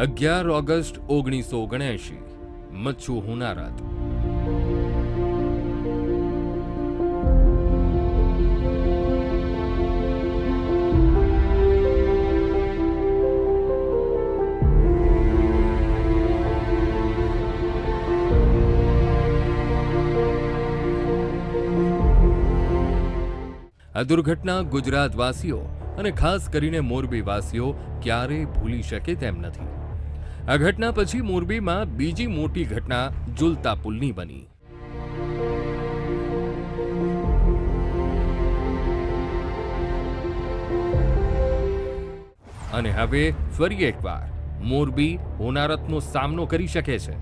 અગિયાર ઓગસ્ટ ઓગણીસો ઓગણએંશી. મચ્છુ હુનારત. આ દુર્ઘટના ગુજરાતવાસીઓ અને ખાસ કરીને મોરબીવાસીઓ ક્યારેય ભૂલી શકે તેમ નથી. આ ઘટના પછી મોરબીમાં બીજી મોટી ઘટના ઝુલતા પુલની બની. અને હવે ફરી એકવાર મોરબી હોનારતનો સામનો કરી શકે છે.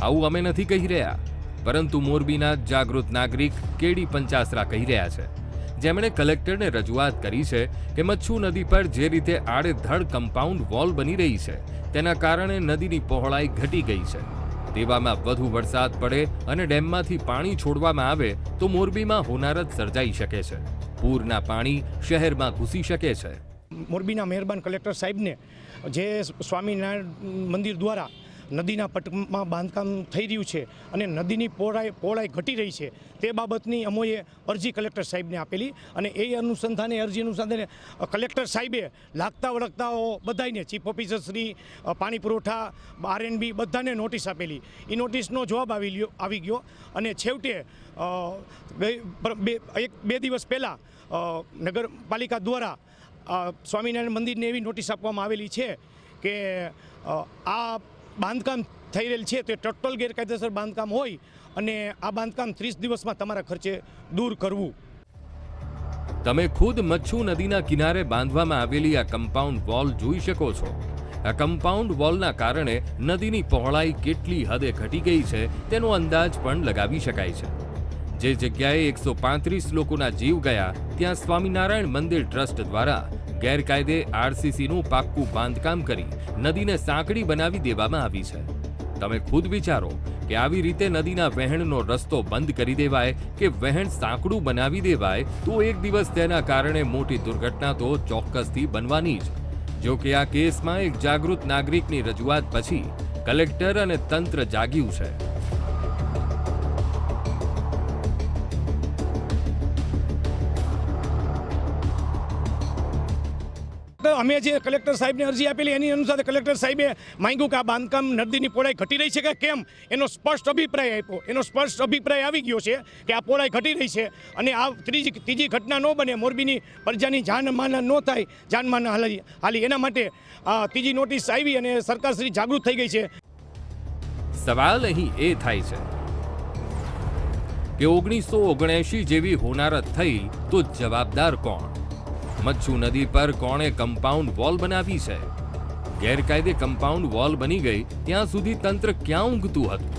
આવું અમે નથી કહી રહ્યા. પરંતુ મોરબીના જાગૃત નાગરિક કેડી પંચાસરા કહી રહ્યા છે. જેમણે કલેક્ટરને રજૂઆત કરી છે કે મચ્છુ નદી પર જે રીતે આડેધડ કમ્પાઉન્ડ વોલ બની રહી છે, તેના કારણે નદીની પહોળાઈ ઘટી ગઈ છે. તેવામાં વધુ વરસાદ પડે અને ડેમમાંથી પાણી છોડવામાં આવે તો મોરબીમાં હોનારત સર્જાઈ શકે છે. પૂરના પાણી શહેરમાં ઘૂસી શકે છે. મોરબીના મહેરબાન કલેક્ટર સાહેબને જે સ્વામિનારાયણ મંદિર દ્વારા નદીના પટમાં બાંધકામ થઈ રહ્યું છે અને નદીની પહોળાઈ પહોળાઈ ઘટી રહી છે. તે બાબતની અમોએ અરજી કલેક્ટર સાહેબને આપેલી અને એ અનુસંધાને અરજી અનુસંધાને કલેક્ટર સાહેબે લાગતા વળગતાઓ બધાને ચીફ ઓફિસર શ્રી અ, પાણી પુરવઠા આરએનબી બધાને નોટિસ આપેલી. એ નોટિસનો જવાબ આવી આવી ગયો અને છેવટે એક બે દિવસ પહેલાં નગરપાલિકા દ્વારા સ્વામિનારાયણ મંદિરને એવી નોટિસ આપવામાં આવેલી છે કે આ બાંધકામ થઈ રહેલ છે તે ટોટલ ગેરકાયદેસર બાંધકામ હોય અને આ બાંધકામ ત્રીસ દિવસમાં તમારા ખર્ચે દૂર કરવું. તમે ખુદ મચ્છુ નદીના કિનારે બાંધવામાં આવેલી આ કમ્પાઉન્ડ વોલ જોઈ શકો છો. આ કમ્પાઉન્ડ વોલના કારણે નદીની પહોળાઈ કેટલી હદે ઘટી ગઈ છે તેનો અંદાજ પણ લગાવી શકાય છે. જે જગ્યાએ એકસો પાંત્રીસ લોકોના જીવ ગયા, ત્યાં સ્વામિનારાયણ મંદિર ટ્રસ્ટ દ્વારા ગેરકાયદે આરસીસીનું પાક્કું બાંધકામ કરી નદીને સાંકડી બનાવી દેવામાં આવી છે. તમે ખુદ વિચારો કે આવી રીતે નદીના વહેણનો રસ્તો બંધ કરી દેવાય કે વહેણ સાંકડું બનાવી દેવાય તો એક દિવસ તેના કારણે મોટી દુર્ઘટના તો ચોક્કસથી બનવાની જ. જો કે આ કેસમાં એક જાગૃત નાગરિકની રજૂઆત પછી કલેક્ટર અને તંત્ર જાગ્યું છે. અમે જે કલેક્ટર સાહેબને અરજી આપેલી, એની અનુસાર કલેક્ટર સાહેબે માંગ્યું કે આ બાંધકામ નદીની પહોળાઈ ઘટી રહી છે કે કેમ? એનો સ્પષ્ટ અભિપ્રાય આપ્યો. એનો સ્પષ્ટ અભિપ્રાય આવી ગયો છે કે આ પહોળાઈ ઘટી રહી છે અને આ ત્રીજી ત્રીજી ઘટના ન બને, મોરબીની પ્રજાની જાનમાન ન થાય જાનમાન હાલી હાલી. એના માટે ત્રીજી નોટિસ આવી અને સરકારશ્રી જાગૃત થઈ ગઈ છે. સવાલ અહીં એ થાય છે કે ઓગણીસો ઓગણએંશી જેવી હોનારત થઈ તો જવાબદાર કોણ? મચ્છુ નદી પર કોણે કમ્પાઉન્ડ વોલ બનાવી છે? ગેરકાયદે કમ્પાઉન્ડ વોલ બની ગઈ, ત્યાં સુધી તંત્ર ક્યાં ઊંઘતું હતું?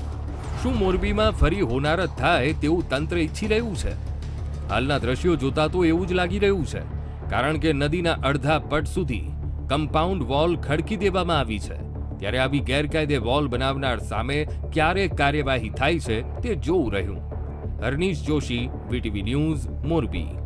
શું મોરબીમાં ફરી હોનારત થાય તેવું તંત્ર ઈચ્છી રહ્યું છે? હાલના દ્રશ્યો જોતા તો એવું જ લાગી રહ્યું છે, કારણ કે નદીના અડધા પટ સુધી કમ્પાઉન્ડ વોલ ખડકી દેવામાં આવી છે. ત્યારે આવી ગેરકાયદે વોલ બનાવનાર સામે ક્યારે કાર્યવાહી થાય છે તે જોવું રહ્યું. Harnish Joshi, VTV news, Morbi.